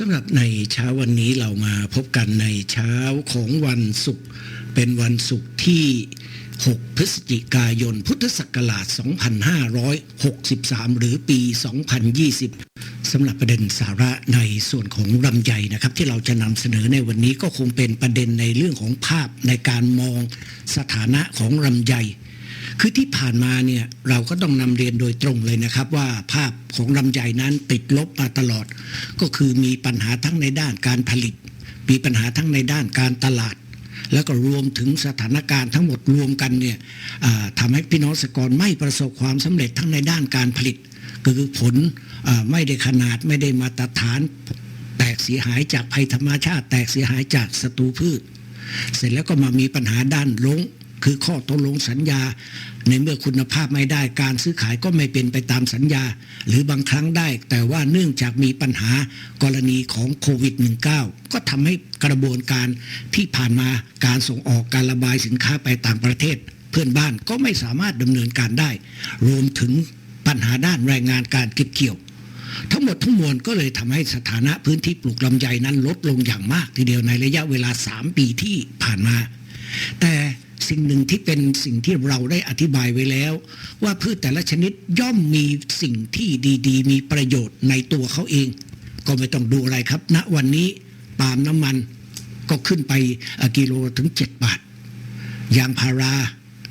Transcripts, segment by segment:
สำหรับในเช้าวันนี้เรามาพบกันในเช้าของวันศุกร์เป็นวันศุกร์ที่ 6 พฤศจิกายน พุทธศักราช 2563 หรือปี 2020 สำหรับประเด็นสาระในส่วนของลำไยนะครับ ที่เราจะนำเสนอในวันนี้ก็คงเป็นประเด็นในเรื่องของภาพในการมองสถานะของลำไย คือที่ผ่านมาเนี่ยเราก็ต้องนำเรียนโดยตรงเลยนะครับว่าภาพของลำไยนั้นติดลบมาตลอด ก็คือมีปัญหาทั้งในด้านการผลิต มีปัญหาทั้งในด้านการตลาด แล้วก็รวมถึงสถานการณ์ทั้งหมดรวมกันเนี่ยอ่าทำให้พี่น้องเกรกไม่ประสบความสำเร็จทั้งในด้านการผลิตก็คือผลไม่ได้ขนาดไม่ได้มาตรฐานแตกเสียหายจากภัยธรรมชาติ แตกเสียหายจากศัตรูพืช เสร็จแล้วก็มามีปัญหาด้านลง คือข้อตกลงสัญญา ในเมื่อคุณภาพไม่ได้การซื้อขายก็ไม่เป็นไปตามสัญญา หรือบางครั้งได้ แต่ว่าเนื่องจากมีปัญหากรณีของโควิด -19 ก็ทำให้กระบวนการที่ผ่านมาการส่งออกการระบายสินค้าไปต่างประเทศ เพื่อนบ้านก็ไม่สามารถดำเนินการได้ รวมถึงปัญหาด้านแรงงานการเก็บเกี่ยวทั้งหมดทั้งมวลก็เลยทำให้สถานะพื้นที่ปลูกลำไยนั้นลดลงอย่างมากทีเดียวในระยะเวลา 3 ปีที่ผ่านมา แต่ สิ่งหนึ่งที่เป็นสิ่งที่เราได้อธิบายไว้แล้ว ว่าพืชแต่ละชนิดย่อมมีสิ่งที่ดี ๆ มีประโยชน์ในตัวเขาเอง ก็ไม่ต้องดูอะไรครับณวันนี้ปาล์มน้ำมันก็ขึ้นไปกิโลถึง 7 บาท ยางพารา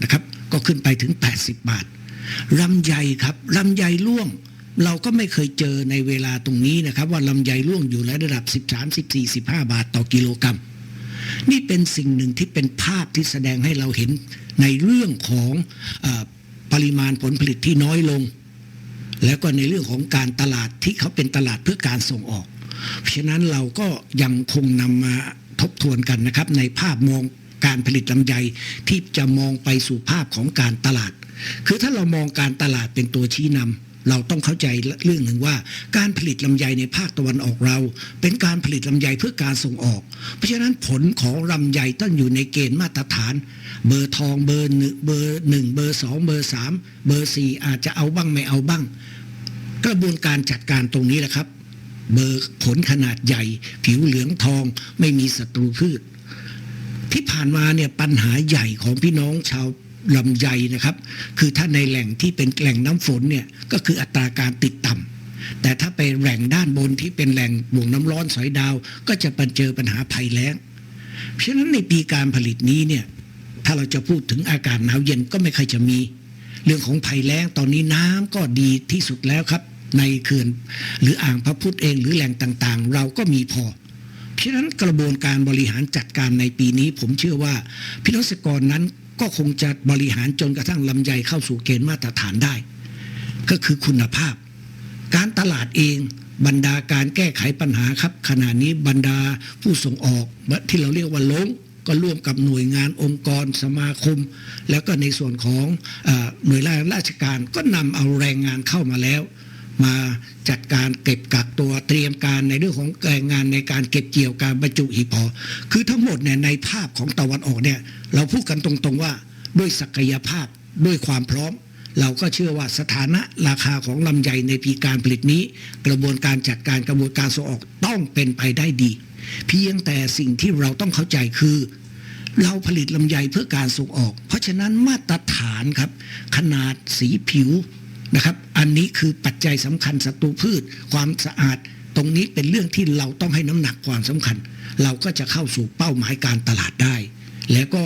นะครับ ก็ขึ้นไปถึง 80 บาทลำไยครับลำไยร่วง เราก็ไม่เคยเจอในเวลาตรงนี้นะครับ ว่าลำไยร่วงอยู่ในระดับ 13 14 15 บาทต่อกิโลกรัม นี่เป็นสิ่งหนึ่งที่เป็นภาพที่แสดงให้เราเห็นในเรื่องของอปริมาณผลผลิตที่น้อยลง แล้วก็ในเรื่องของการตลาดที่เขาเป็นตลาดเพื่อการส่งออก เพราะฉะนั้นเราก็ยังคงนำมาทบทวนกันนะครับ ในภาพมองการผลิตลำไยที่จะมองไปสู่ภาพของการตลาด คือถ้าเรามองการตลาดเป็นตัวชี้นำ เราต้องเข้าใจเรื่องหนึ่งว่า การผลิตลำไยในภาคตะวันออกเรา เป็นการผลิตลำไยเพื่อการส่งออก เพราะฉะนั้นผลของลำไยต้องอยู่ในเกณฑ์มาตรฐาน เบอร์ทองเบอร์หนึ่งเบอร์หนึ่งเบอร์สองเบอร์สามเบอร์สี่อาจจะเอาบ้างไม่เอาบ้าง กระบวนการจัดการตรงนี้แหละครับ เบอร์ผลขนาดใหญ่ ผิวเหลืองทองไม่มีศัตรูพืช ที่ผ่านมาเนี่ยปัญหาใหญ่ของพี่น้องชาว ลำไยนะครับ คือถ้าในแหล่งที่เป็นแหล่งน้ำฝนเนี่ยก็คืออัตราการติดต่ำแต่ถ้าไปแหล่งด้านบนที่เป็นแหล่งบ่วงน้ำร้อนสอยดาว ก็จะปัญเจอปัญหาภัยแล้ง เพราะฉะนั้นในปีการผลิตนี้เนี่ยถ้าเราจะพูดถึงอากาศหนาวเย็นก็ไม่ค่อยจะมี เรื่องของภัยแล้งตอนนี้น้ำก็ดีที่สุดแล้วครับ ในเขื่อนหรืออ่างพระพุทธเองหรือแหล่งต่างๆ เราก็มีพอเพราะฉะนั้นกระบวนการบริหารจัดการในปีนี้ ผมเชื่อว่าพี่น้องเกษตรกรนั้น ก็คงจะบริหารจนกระทั่งลำไยเข้าสู่เกณฑ์มาตรฐานได้ ก็คือคุณภาพ การตลาดเองบรรดาการแก้ไขปัญหาครับ ขณะนี้บรรดาผู้ส่งออกที่เราเรียกว่าล้งก็ร่วมกับหน่วยงานองค์กรสมาคม แล้วก็ในส่วนของอหน่วยราชการก็นำเอาแรงงานเข้ามาแล้ว มาจัดการเก็บกักตัวเตรียมการในเรื่องของแรงงานในการเก็บเกี่ยวการบรรจุหีบห่อคือทั้งหมดเนี่ยในภาพของตะวันออกเนี่ยเราพูดกันตรงๆว่าด้วยศักยภาพด้วยความพร้อม เราก็เชื่อว่าสถานะราคาของลำไยในปีการผลิตนี้ กระบวนการจัดการกระบวนการส่งออกต้องเป็นไปได้ดี เพียงแต่สิ่งที่เราต้องเข้าใจคือเราผลิตลำไยเพื่อการส่งออก เพราะฉะนั้นมาตรฐานครับ ขนาดสีผิว นะครับ อันนี้คือปัจจัยสำคัญศัตรูพืช ความสะอาด ตรงนี้เป็นเรื่องที่เราต้องให้น้ำหนักความสำคัญ เราก็จะเข้าสู่เป้าหมายการตลาดได้ แล้วก็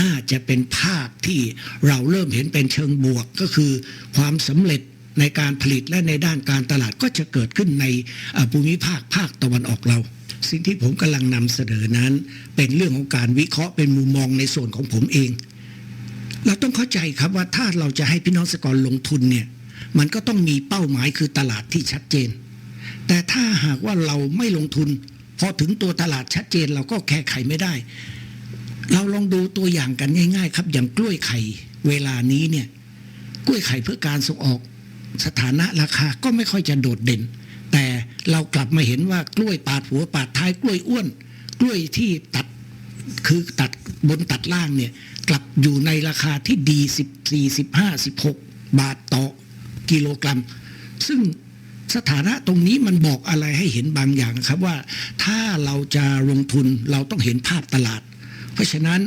น่าจะเป็นภาพที่เราเริ่มเห็นเป็นเชิงบวกก็คือความสำเร็จในการผลิตและในด้านการตลาดก็จะเกิดขึ้นในภูมิภาคภาคตะวันออกเรา สิ่งที่ผมกำลังนำเสนอนั้น เป็นเรื่องของการวิเคราะห์เป็นมุมมองในส่วนของผมเอง เราต้องเข้าใจครับว่าถ้าเราจะให้พี่น้องเกษตรกรลงทุนเนี่ย มันก็ต้องมีเป้าหมายคือตลาดที่ชัดเจน แต่ถ้าหากว่าเราไม่ลงทุน พอถึงตัวตลาดชัดเจนเราก็แก้ไขไม่ได้ เราลองดูตัวอย่างกันง่าย ๆ ครับ อย่างกล้วยไข่เวลานี้เนี่ยกล้วยไข่เพื่อการส่งออกสถานะราคาก็ไม่ค่อยจะโดดเด่น แต่เรากลับมาเห็นว่ากล้วยปาดหัวปาดท้ายกล้วยอ้วน กล้วยที่ตัดคือตัดบนตัดล่างเนี่ยกลับอยู่ในราคาที่ดี 14 15 16 บาทต่อ กิโลกรัม ซึ่งสถานะตรงนี้มันบอกอะไรให้เห็นบางอย่างครับว่า ถ้าเราจะลงทุนเราต้องเห็นภาพตลาด เพราะฉะนั้น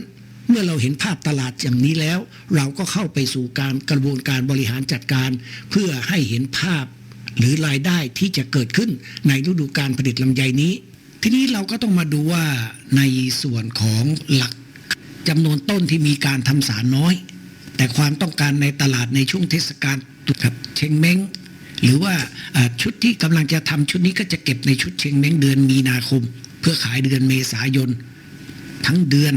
เมื่อเราเห็นภาพตลาดอย่างนี้แล้ว เราก็เข้าไปสู่การกระบวนการบริหารจัดการ เพื่อให้เห็นภาพหรือรายได้ที่จะเกิดขึ้นในฤดูการผลิตลำไยนี้ ทีนี้เราก็ต้องมาดูว่าในส่วนของหลักจำนวนต้นที่มีการทำสารน้อย แต่ความต้องการในตลาดในช่วงเทศกาล ครับเชงเม้งหรือว่าชุดที่กำลังจะทำชุดนี้ก็จะเก็บในชุดเชงเม้งเดือนมีนาคม เพื่อขายเดือนเมษายน ทั้งเดือน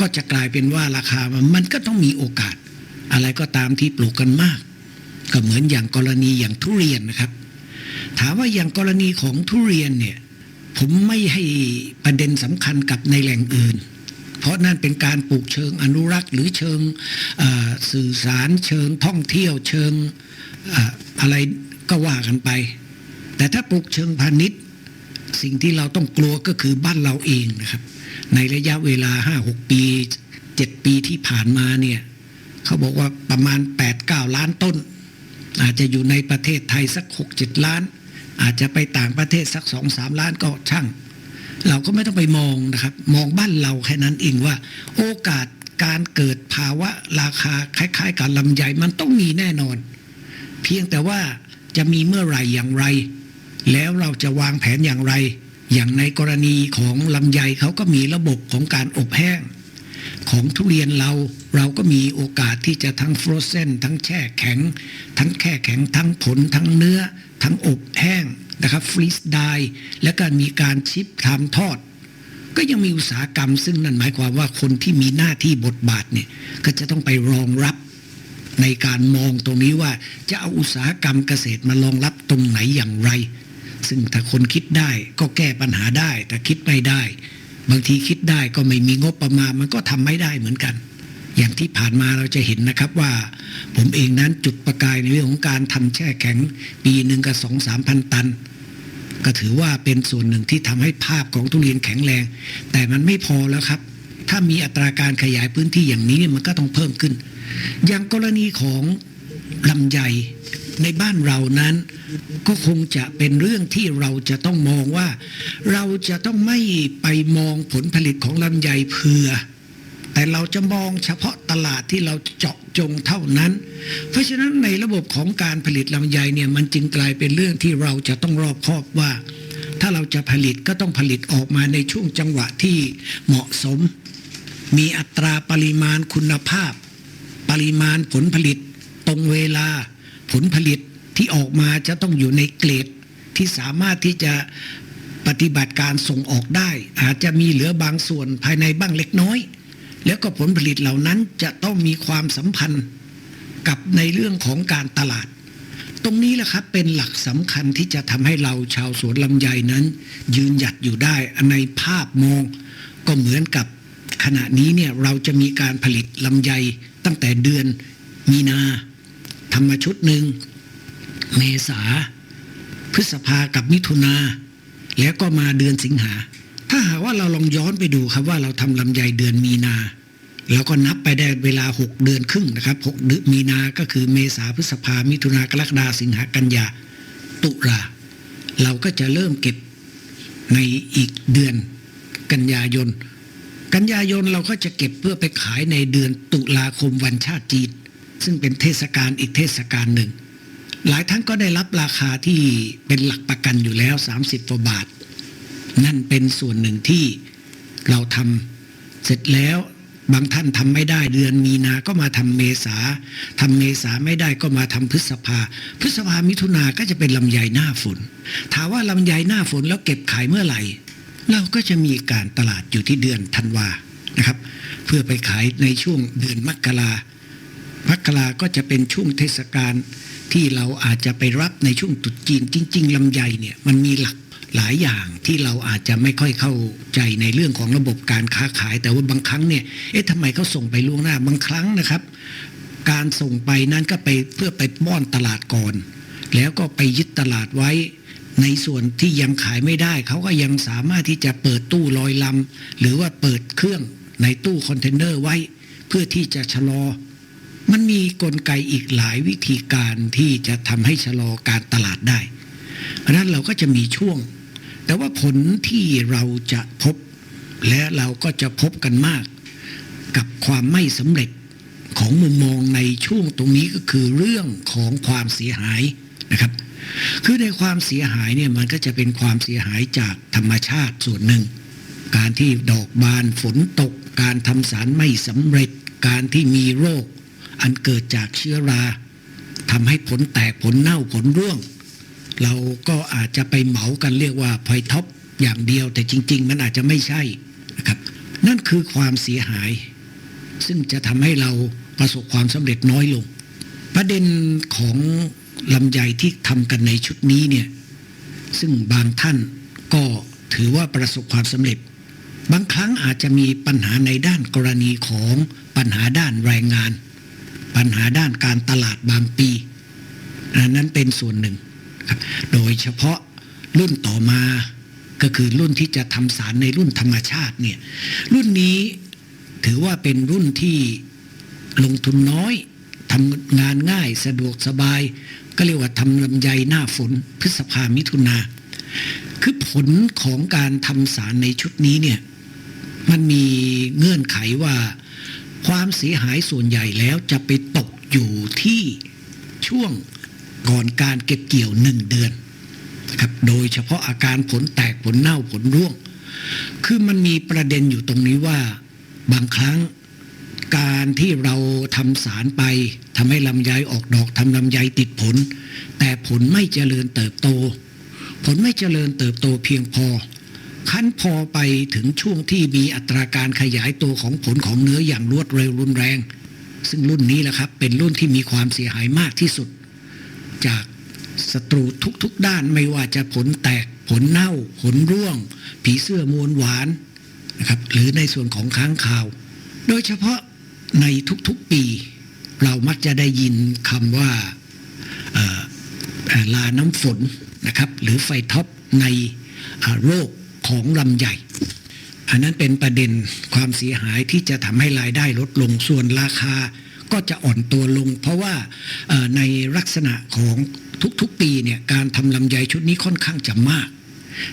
ก็จะกลายเป็นว่าราคามันมันก็ต้องมีโอกาส อะไรก็ตามที่ปลูกกันมาก ก็เหมือนอย่างกรณีอย่างทุเรียนนะครับ ถามว่าอย่างกรณีของทุเรียนเนี่ยผมไม่ให้ประเด็นสำคัญกับในแหล่งอื่น เพราะนั่นเป็นการปลูกเชิงอนุรักษ์หรือเชิงสื่อสารเชิงท่องเที่ยวเชิงเอ่ออะไรก็ว่ากันไป แต่ถ้าปลูกเชิงพาณิชย์ สิ่งที่เราต้องกลัวก็คือบ้านเราเองนะครับ ในระยะเวลา 5-6 ปี 7 ปีที่ผ่านมาเนี่ยเขาบอกว่าประมาณ 8-9 ล้านต้น อาจจะอยู่ในประเทศไทยสัก 6-7 ล้าน อาจจะไปต่างประเทศสัก 2-3 ล้านก็ช่าง เราก็ไม่ต้องไปมองนะครับ มองบ้านเราแค่นั้นเองว่า โอกาสการเกิดภาวะราคาคล้ายๆกับลำไยมันต้องมีแน่นอน เพียงแต่ว่าจะมีเมื่อไหร่อย่างไร แล้วเราจะวางแผนอย่างไร อย่างในกรณีของลำไยเขาก็มีระบบของการอบแห้ง ของทุเรียนเราเราก็มีโอกาสที่จะทั้งฟรอเซนทั้งแช่แข็ง ทั้งแช่แข็งทั้งผลทั้งเนื้อ ทั้งอบแห้ง นะครับฟรีสไดและการมีการชิปทำทอด ก็ยังมีอุตสาหกรรม ซึ่งนั่นหมายความว่าคนที่มีหน้าที่บทบาทเนี่ยก็จะต้องไปรองรับในการมองตรงนี้ว่าจะเอาอุตสาหกรรมเกษตรมารองรับตรงไหนอย่างไร ซึ่งถ้าคนคิดได้ก็แก้ปัญหาได้ แต่คิดไม่ได้ บางทีคิดได้ก็ไม่มีงบประมาณมันก็ทำไม่ได้เหมือนกัน อย่างที่ผ่านมาเราจะเห็นนะครับว่า ผมเองนั้นจุดประกายในเรื่องของการทำแช่แข็ง ปีหนึ่งก็สองสามพันตัน ก็ถือว่าเป็นส่วนหนึ่งที่ทำให้ภาพของทุเรียนแข็งแรง แต่มันไม่พอแล้วครับ ถ้ามีอัตราการขยายพื้นที่อย่างนี้เนี่ยมันก็ต้องเพิ่มขึ้น อย่างกรณีของลำไยในบ้านเรานั้น ก็คงจะเป็นเรื่องที่เราจะต้องมองว่า เราจะต้องไม่ไปมองผลผลิตของลำไยเพื่อ แต่เราจะมองเฉพาะตลาดที่เราเจาะจงเท่านั้น เพราะฉะนั้นในระบบของการผลิตลำไยเนี่ยมันจึงกลายเป็นเรื่องที่เราจะต้องรอบคอบว่า ถ้าเราจะผลิตก็ต้องผลิตออกมาในช่วงจังหวะที่เหมาะสม มีอัตราปริมาณคุณภาพ ปริมาณผลผลิต ตรงเวลา ผลผลิตที่ออกมาจะต้องอยู่ในเกรดที่สามารถที่จะปฏิบัติการส่งออกได้ อาจจะมีเหลือบางส่วนภายในบ้างเล็กน้อย แล้วก็ผลผลิตเหล่านั้นจะต้องมีความสัมพันธ์กับในเรื่องของการตลาด ตรงนี้แหละครับเป็นหลักสำคัญที่จะทำให้เราชาวสวนลำไยนั้น ยืนหยัดอยู่ได้ในภาพมอง ก็เหมือนกับขณะนี้เนี่ยเราจะมีการผลิตลำไยตั้งแต่เดือนมีนาทำมาชุดหนึ่ง เมษา พฤษภากับมิถุนาแล้วก็มาเดือนสิงหา ถ้าหากว่าเราลองย้อนไปดูครับว่าเราทำลำไยเดือนมีนาเราก็นับไปได้เวลา 6 เดือนครึ่งนะครับ6เดือนมีนา ก็คือเมษาพฤษภามิถุนากรกฎาสิงหากันยาตุลาเราก็จะเริ่มเก็บในอีกเดือนกันยายน กันยายนเราก็จะเก็บเพื่อไปขายในเดือนตุลาคมวันชาติจีนซึ่งเป็นเทศกาลอีกเทศกาลหนึ่ง หลายท่านก็ได้รับราคาที่เป็นหลักประกันอยู่แล้ว 30กว่าบาท นั่นเป็นส่วนหนึ่งที่เราทำเสร็จแล้วบางท่านทำไม่ได้เดือนมีนา ก็มาทำเมษาทำเมษาไม่ได้ก็มาทำพฤษภา พฤษภามิถุนาก็จะเป็นลำไยหน้าฝน ถามว่าลำไยหน้าฝนแล้วเก็บขายเมื่อไหร่ เราก็จะมีการตลาดอยู่ที่เดือนธันวานะครับ เพื่อไปขายในช่วงเดือนมกรามกราก็จะเป็นช่วงเทศกาลที่เราอาจจะไปรับในช่วงตรุษจีนจริง ๆลำไยเนี่ยมันมีหลัก หลายอย่างที่เราอาจจะไม่ค่อยเข้าใจในเรื่องของระบบการค้าขาย แต่ว่าบางครั้งเนี่ยเอ๊ะทำไมเขาส่งไปล่วงหน้าบางครั้งนะครับ การส่งไปนั้นก็ไปเพื่อไปป้อนตลาดก่อน แล้วก็ไปยึดตลาดไว้ในส่วนที่ยังขายไม่ได้ เขาก็ยังสามารถที่จะเปิดตู้ลอยลำหรือว่าเปิดเครื่องในตู้คอนเทนเนอร์ไว้ เพื่อที่จะชะลอ มันมีกลไกอีกหลายวิธีการที่จะทำให้ชะลอการตลาดได้ เพราะนั้นเราก็จะมีช่วง แต่ว่าผลที่เราจะพบ และเราก็จะพบกันมาก กับความไม่สำเร็จของมุมมองในช่วงตรงนี้ก็คือเรื่องของความเสียหายนะครับ คือในความเสียหายเนี่ยมันก็จะเป็นความเสียหายจากธรรมชาติส่วนหนึ่ง การที่ดอกบานฝนตก การทำสารไม่สำเร็จ การที่มีโรค อันเกิดจากเชื้อราทำให้ผลแตกผลเน่าผลร่วง เราก็อาจจะไปเหมากันเรียกว่าพอยท็อปอย่างเดียว แต่จริง ๆ มันอาจจะไม่ใช่นะครับ นั่นคือความเสียหาย ซึ่งจะทำให้เราประสบความสำเร็จน้อยลง ประเด็นของลำไยที่ทำกันในชุดนี้เนี่ยซึ่งบางท่านก็ถือว่าประสบความสำเร็จ บางครั้งอาจจะมีปัญหาในด้านกรณีของปัญหาด้านแรงงาน ปัญหาด้านการตลาดบางปีอันนั้นเป็นส่วนหนึ่ง ครับ โดยเฉพาะรุ่นต่อมาก็คือรุ่นที่จะทำสารในรุ่นธรรมชาติเนี่ยรุ่นนี้ถือว่าเป็นรุ่นที่ลงทุนน้อยทำงานง่ายสะดวกสบาย ก็เรียกว่าทำลำไยหน้าฝนพฤษภามิถุนา คือผลของการทำสารในชุดนี้เนี่ยมันมีเงื่อนไขว่าความเสียหายส่วนใหญ่แล้วจะไปตกอยู่ที่ช่วง ก่อนการเก็บเกี่ยวหนึ่งเดือนครับโดยเฉพาะอาการผลแตกผลเน่าผลร่วง คือมันมีประเด็นอยู่ตรงนี้ว่าบางครั้งการที่เราทำสารไปทำให้ลำไยออกดอกทำลำไยติดผล แต่ผลไม่เจริญเติบโต ผลไม่เจริญเติบโตเพียงพอ ขั้นพอไปถึงช่วงที่มีอัตราการขยายตัวของผลของเนื้ออย่างรวดเร็วรุนแรง ซึ่งรุ่นนี้แหละครับเป็นรุ่นที่มีความเสียหายมากที่สุด จากศัตรูทุกๆด้านไม่ว่าจะผลแตกผลเน่า ผลร่วง ผีเสื้อมวลหวานนะครับหรือในส่วนของค้างคาว โดยเฉพาะในทุกๆปี เรามักจะได้ยินคำว่าลาน้ำฝนนะครับหรือไฟท็อปในโรคของลำใหญ่อันนั้นเป็นประเด็นความเสียหายที่จะทำให้รายได้ลดลงส่วนราคา ก็จะอ่อนตัวลง เพราะว่าในลักษณะของทุกๆปีเนี่ยการทำลำไยชุดนี้ค่อนข้างจะมาก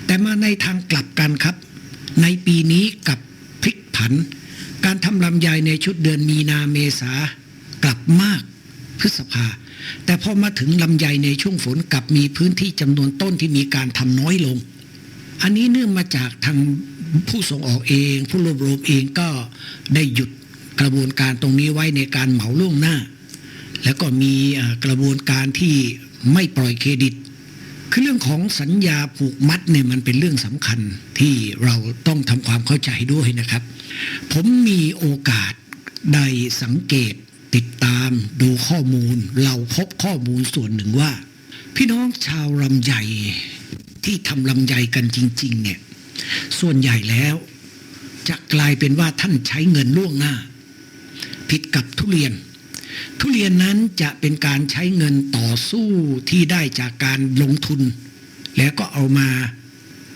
แต่มาในทางกลับกันครับ ในปีนี้กับพลิกผัน การทำลำไยในชุดเดือนมีนาเมษากลับมากพฤษภา แต่พอมาถึงลำไยในช่วงฝนกลับมีพื้นที่จำนวนต้นที่มีการทำน้อยลง อันนี้เนื่องมาจากทางผู้ส่งออกเอง ผู้รวบรวมเองก็ได้หยุด กระบวนการตรงนี้ไว้ในการเหมาล่วงหน้า แล้วก็มีกระบวนการที่ไม่ปล่อยเครดิต คือเรื่องของสัญญาผูกมัดเนี่ยมันเป็นเรื่องสำคัญที่เราต้องทำความเข้าใจด้วยนะครับ ผมมีโอกาสได้สังเกตติดตามดูข้อมูล เราพบข้อมูลส่วนหนึ่งว่า พี่น้องชาวลำไยที่ทำลำไยกันจริง ๆ เนี่ย ส่วนใหญ่แล้ว จะกลายเป็นว่าท่านใช้เงินล่วงหน้า ผิดกับทุเรียน ทุเรียนนั้นจะเป็นการใช้เงินต่อสู้ที่ได้จากการลงทุน แล้วก็เอามา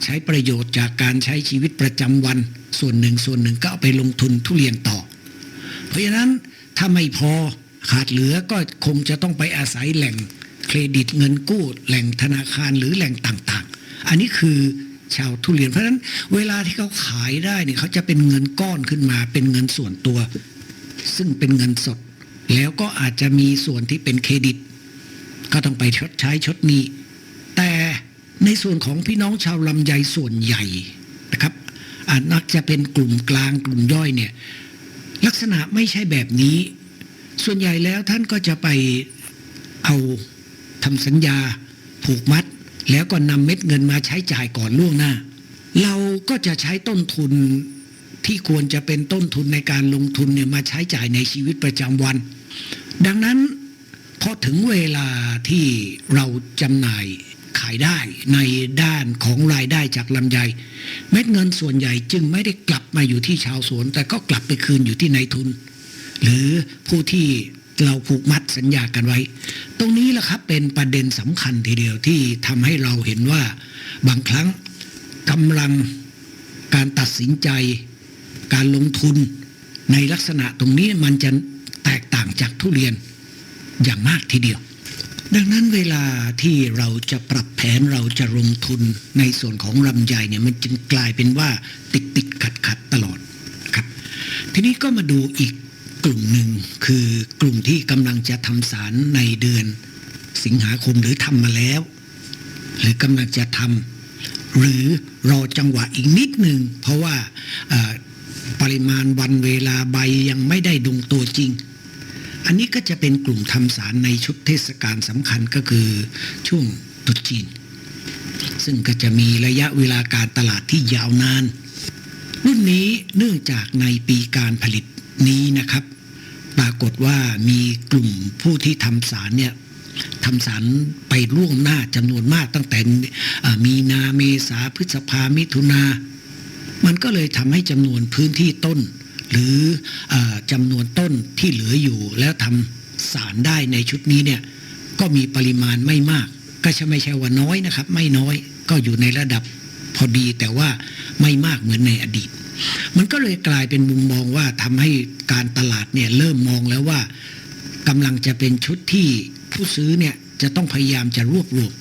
ใช้ประโยชน์จากการใช้ชีวิตประจำวัน ส่วนหนึ่งส่วนหนึ่งก็เอาไปลงทุนทุเรียนต่อ เพราะฉะนั้นถ้าไม่พอขาดเหลือก็คงจะต้องไปอาศัยแหล่งเครดิตเงินกู้ แหล่งธนาคารหรือแหล่งต่างๆ อันนี้คือชาวทุเรียนเพราะฉะนั้นเวลาที่เขาขายได้เนี่ยเขาจะเป็นเงินก้อนขึ้นมา เป็นเงินส่วนตัว ซึ่งเป็นเงินสด แล้วก็อาจจะมีส่วนที่เป็นเครดิต ก็ต้องไปชดใช้ชดหนี้ แต่ในส่วนของพี่น้องชาวลำไยส่วนใหญ่นะครับอาจนักจะเป็นกลุ่มกลางกลุ่มย่อยเนี่ยลักษณะไม่ใช่แบบนี้ ส่วนใหญ่แล้วท่านก็จะไปเอาทำสัญญาผูกมัด แล้วก็นำเม็ดเงินมาใช้จ่ายก่อนล่วงหน้า เราก็จะใช้ต้นทุน ที่ควรจะเป็นต้นทุนในการลงทุนเนี่ยมาใช้จ่ายในชีวิตประจำวัน ดังนั้นพอถึงเวลาที่เราจำหน่ายขายได้ในด้านของรายได้จากลำไย เม็ดเงินส่วนใหญ่จึงไม่ได้กลับมาอยู่ที่ชาวสวน แต่ก็กลับไปคืนอยู่ที่นายทุน หรือผู้ที่เราผูกมัดสัญญากันไว้ ตรงนี้แหละครับเป็นประเด็นสำคัญทีเดียวที่ทำให้เราเห็นว่าบางครั้งกำลังการตัดสินใจ การลงทุนในลักษณะตรงนี้มันจะแตกต่างจากทุเรียนอย่างมากทีเดียว ดังนั้นเวลาที่เราจะปรับแผนเราจะลงทุนในส่วนของลำไยเนี่ยมันจึงกลายเป็นว่าติดติดขัดขัดตลอดครับ ทีนี้ก็มาดูอีกกลุ่มหนึ่งคือกลุ่มที่กำลังจะทำสารในเดือน สิงหาคมหรือทำมาแล้ว หรือกำลังจะทำหรือรอจังหวะอีกนิดหนึ่งเพราะว่า ปริมาณวันเวลาใบยังไม่ได้ดงตัวจริง อันนี้ก็จะเป็นกลุ่มทำสารในชุดเทศกาลสำคัญก็คือช่วงตุจีน ซึ่งก็จะมีระยะเวลาการตลาดที่ยาวนาน รุ่นนี้เนื่องจากในปีการผลิตนี้นะครับ ปรากฏว่ามีกลุ่มผู้ที่ทำสารเนี่ยทำสารไปล่วงหน้าจำนวนมากตั้งแต่มีนาเมษาพฤษภามิถุนา มันก็เลยทำให้จำนวนพื้นที่ต้น หรืออจำนวนต้นที่เหลืออยู่ แล้วทำสารได้ในชุดนี้เนี่ยก็มีปริมาณไม่มาก ก็จะไม่ใช่ว่าน้อยนะครับ ไม่น้อยก็อยู่ในระดับพอดีแต่ว่าไม่มากเหมือนในอดีต มันก็เลยกลายเป็นมุมมองว่าทำให้การตลาดเนี่ยเริ่มมองแล้วว่ากำลังจะเป็นชุดที่ผู้ซื้อเนี่ยจะต้องพยายามจะรวบรวม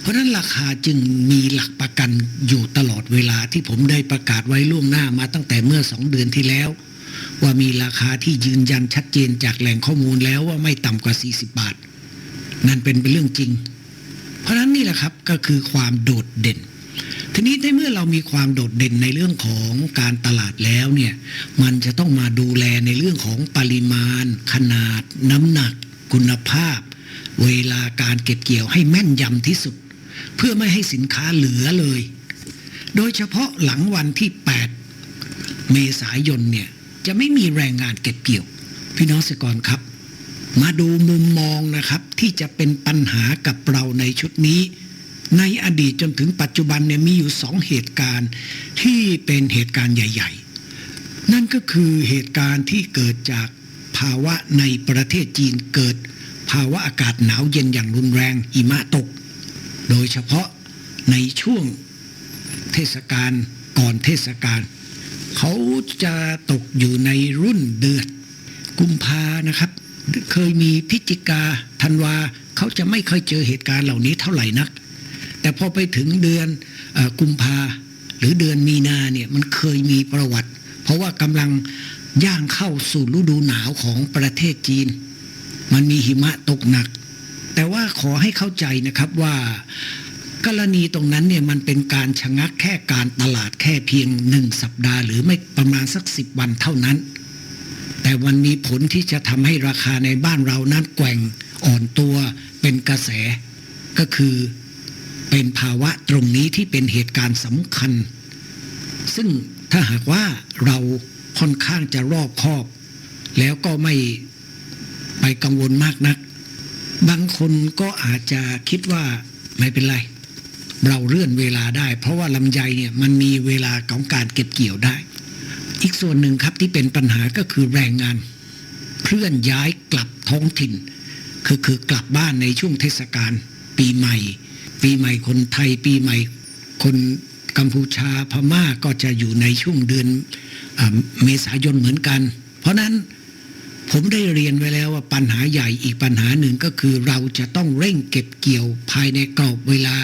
เพราะนั้นราคาจึงมีหลักประกันอยู่ตลอดเวลาที่ผมได้ประกาศไว้ล่วงหน้ามาตั้งแต่เมื่อสองเดือนที่แล้ว ว่ามีราคาที่ยืนยันชัดเจนจากแหล่งข้อมูลแล้วว่าไม่ต่ำกว่า 40 บาท นั่นเป็นเป็นเรื่องจริง เพราะนั้นนี่แหละครับก็คือความโดดเด่น ทีนี้ในเมื่อเรามีความโดดเด่นในเรื่องของการตลาดแล้วเนี่ยมันจะต้องมาดูแลในเรื่องของปริมาณ ขนาด น้ำหนัก คุณภาพ เวลาการเก็บเกี่ยวให้แม่นยำที่สุด เพื่อไม่ให้สินค้าเหลือเลย โดยเฉพาะหลังวันที่ 8 เมษายนเนี่ย จะไม่มีแรงงานเก็บเกี่ยว พี่น้องเกษตรกรครับ มาดูมุมมองนะครับ ที่จะเป็นปัญหากับเราในชุดนี้ ในอดีตจนถึงปัจจุบันเนี่ยมีอยู่สองเหตุการณ์ที่เป็นเหตุการณ์ใหญ่ ๆ นั่นก็คือเหตุการณ์ที่เกิดจากภาวะในประเทศจีนเกิด ภาวะอากาศหนาวเย็นอย่างรุนแรงหิมะตก โดยเฉพาะในช่วงเทศกาลก่อนเทศกาลเขาจะตกอยู่ในรุ่นเดือนกุมภานะครับ เคยมีพิจิกาธันวาเขาจะไม่เคยเจอเหตุการณ์เหล่านี้เท่าไหร่นัก แต่พอไปถึงเดือนอกุมภาหรือเดือนมีนาเนี่ยมันเคยมีประวัติ เพราะว่ากำลังย่างเข้าสู่ฤดูหนาวของประเทศจีน มันมีหิมะตกหนัก แต่ว่าขอให้เข้าใจนะครับว่ากรณีตรงนั้นเนี่ยมันเป็นการชะงักแค่การตลาดแค่เพียงหนึ่งสัปดาห์ หรือไม่ประมาณสักสิบวันเท่านั้น แต่มันมีผลที่จะทำให้ราคาในบ้านเรานั้นแกว่งอ่อนตัวเป็นกระแส ก็คือเป็นภาวะตรงนี้ที่เป็นเหตุการณ์สำคัญ ซึ่งถ้าหากว่าเราค่อนข้างจะรอบคอบ แล้วก็ไม่ไปกังวลมากนัก บางคนก็อาจจะคิดว่าไม่เป็นไร เราเลื่อนเวลาได้ เพราะว่าลำไยเนี่ยมันมีเวลาของการเก็บเกี่ยวได้ อีกส่วนหนึ่งครับที่เป็นปัญหาก็คือแรงงาน เคลื่อนย้ายกลับท้องถิ่น คือคือกลับบ้านในช่วงเทศกาลปีใหม่ ปีใหม่คนไทยปีใหม่ คนกัมพูชาพม่าก็จะอยู่ในช่วงเดือนอเมษายนเหมือนกัน เพราะนั้น ผมได้เรียนไว้แล้วว่าปัญหาใหญ่อีกปัญหาหนึ่งก็คือเราจะต้องเร่งเก็บเกี่ยวภายในกรอบเวลา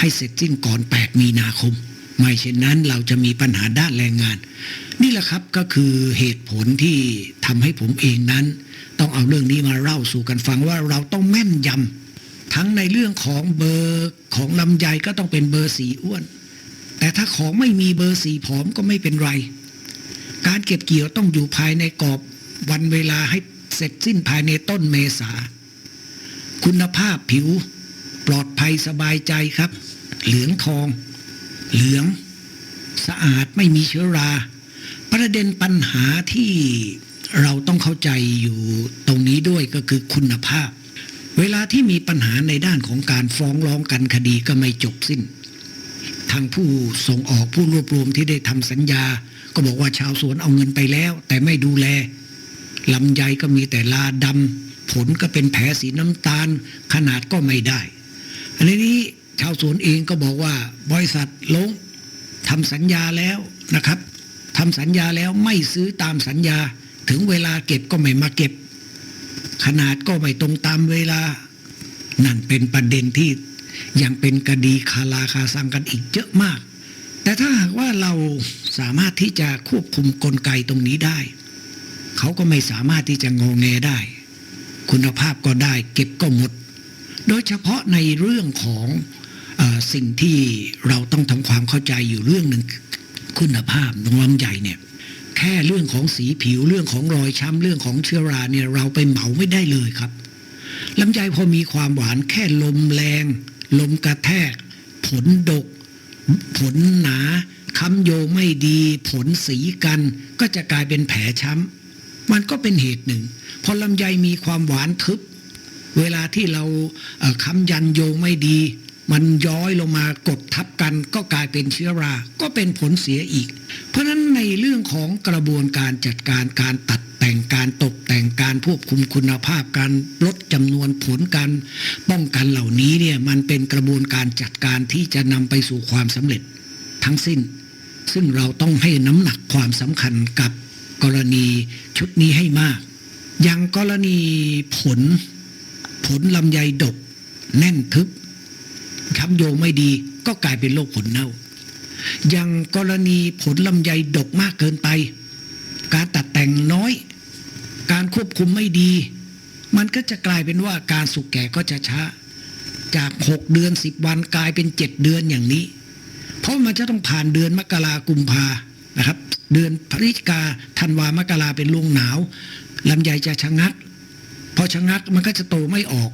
ให้เสร็จสิ้นก่อน 8 มีนาคม ไม่เช่นนั้นเราจะมีปัญหาด้านแรงงาน นี่แหละครับก็คือเหตุผลที่ทำให้ผมเองนั้น ต้องเอาเรื่องนี้มาเล่าสู่กันฟังว่าเราต้องแม่นยำทั้งในเรื่องของเบอร์ของลำไยก็ต้องเป็นเบอร์สีอ้วน แต่ถ้าของไม่มีเบอร์สีผอมก็ไม่เป็นไร การเก็บเกี่ยวต้องอยู่ภายในกรอบ วันเวลาให้เสร็จสิ้นภายในต้นเมษา คุณภาพผิวปลอดภัยสบายใจครับ เหลืองทอง เหลือง สะอาดไม่มีเชื้อรา ประเด็นปัญหาที่เราต้องเข้าใจอยู่ตรงนี้ด้วยก็คือคุณภาพ เวลาที่มีปัญหาในด้านของการฟ้องร้องกันคดีก็ไม่จบสิ้น ทางผู้ส่งออกผู้รวบรวมที่ได้ทำสัญญา ก็บอกว่าชาวสวนเอาเงินไปแล้ว แต่ไม่ดูแล ลำไยก็มีแต่ลาดำผลก็เป็นแผลสีน้ำตาล ขนาดก็ไม่ได้อันนี้ชาวสวนเองก็บอกว่าบริษัทลงทำสัญญาแล้วนะครับทำสัญญาแล้วไม่ซื้อตามสัญญาถึงเวลาเก็บก็ไม่มาเก็บ ขนาดก็ไม่ตรงตามเวลา นั่นเป็นประเด็นที่ยังเป็นคดีคาราคาซังกันอีกเยอะมาก แต่ถ้าหากว่าเราสามารถที่จะควบคุมกลไกตรงนี้ได้ เขาก็ไม่สามารถที่จะงอแงได้ คุณภาพก็ได้เก็บก็หมด โดยเฉพาะในเรื่องของอสิ่งที่เราต้องทำความเข้าใจอยู่เรื่องหนึ่งคุณภาพของลำใหญ่เนี่ยแค่เรื่องของสีผิวเรื่องของรอยช้ำเรื่องของเชื้อราเนี่ยเราไปเหมาไม่ได้เลยครับลำไยพอมีความหวานแค่ลมแรง ลมกระแทก ผลดก ผลหนาค้ำโยไม่ดี ผลสีกัน ก็จะกลายเป็นแผลช้ำ มันก็เป็นเหตุหนึ่ง พอลำไยมีความหวานทึบ เวลาที่เราค้ำยันโยงไม่ดี มันย้อยลงมากดทับกันก็กลายเป็นเชื้อรา ก็เป็นผลเสียอีก เพราะฉะนั้นในเรื่องของกระบวนการจัดการการตัดแต่งการตกแต่งการควบคุมคุณภาพการลดจำนวนผลการป้องกันเหล่านี้เนี่ยมันเป็นกระบวนการจัดการที่จะนำไปสู่ความสำเร็จทั้งสิ้น ซึ่งเราต้องให้น้ำหนักความสำคัญกับ กรณีชุดนี้ให้มาก อย่างกรณีผล ผลลำไยดก แน่นทึบค้ำโยงไม่ดีก็กลายเป็นโรคผลเน่า อย่างกรณีผลลำไยดกมากเกินไป การตัดแต่งน้อย การควบคุมไม่ดี มันก็จะกลายเป็นว่าการสุกแก่ก็จะช้า จากหกเดือนสิบวันกลายเป็นเจ็ดเดือนอย่างนี้ เพราะมันจะต้องผ่านเดือนมกรากุมภานะครับ เดือนพฤศจิกาธันวามกราเป็นลวงหนาวลำไยจะชะงักพอชะงักมันก็จะโตไม่ออก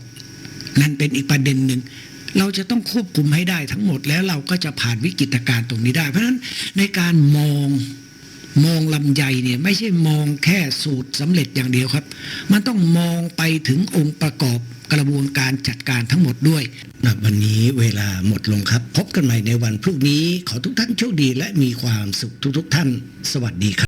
นั่นเป็นอีกประเด็นหนึ่งเราจะต้องควบคุมให้ได้ทั้งหมดแล้วเราก็จะผ่านวิกฤตการณ์ตรงนี้ได้ เพราะฉะนั้นในการมองมองลำไยเนี่ยไม่ใช่มองแค่สูตรสำเร็จอย่างเดียวครับ มันต้องมองไปถึงองค์ประกอบ กระบวนการจัดการทั้งหมดด้วยวันนี้เวลาหมดลงครับ พบกันใหม่ในวันพรุ่งนี้ขอทุกท่านโชคดีและมีความสุขทุกๆท่าน สวัสดีครับ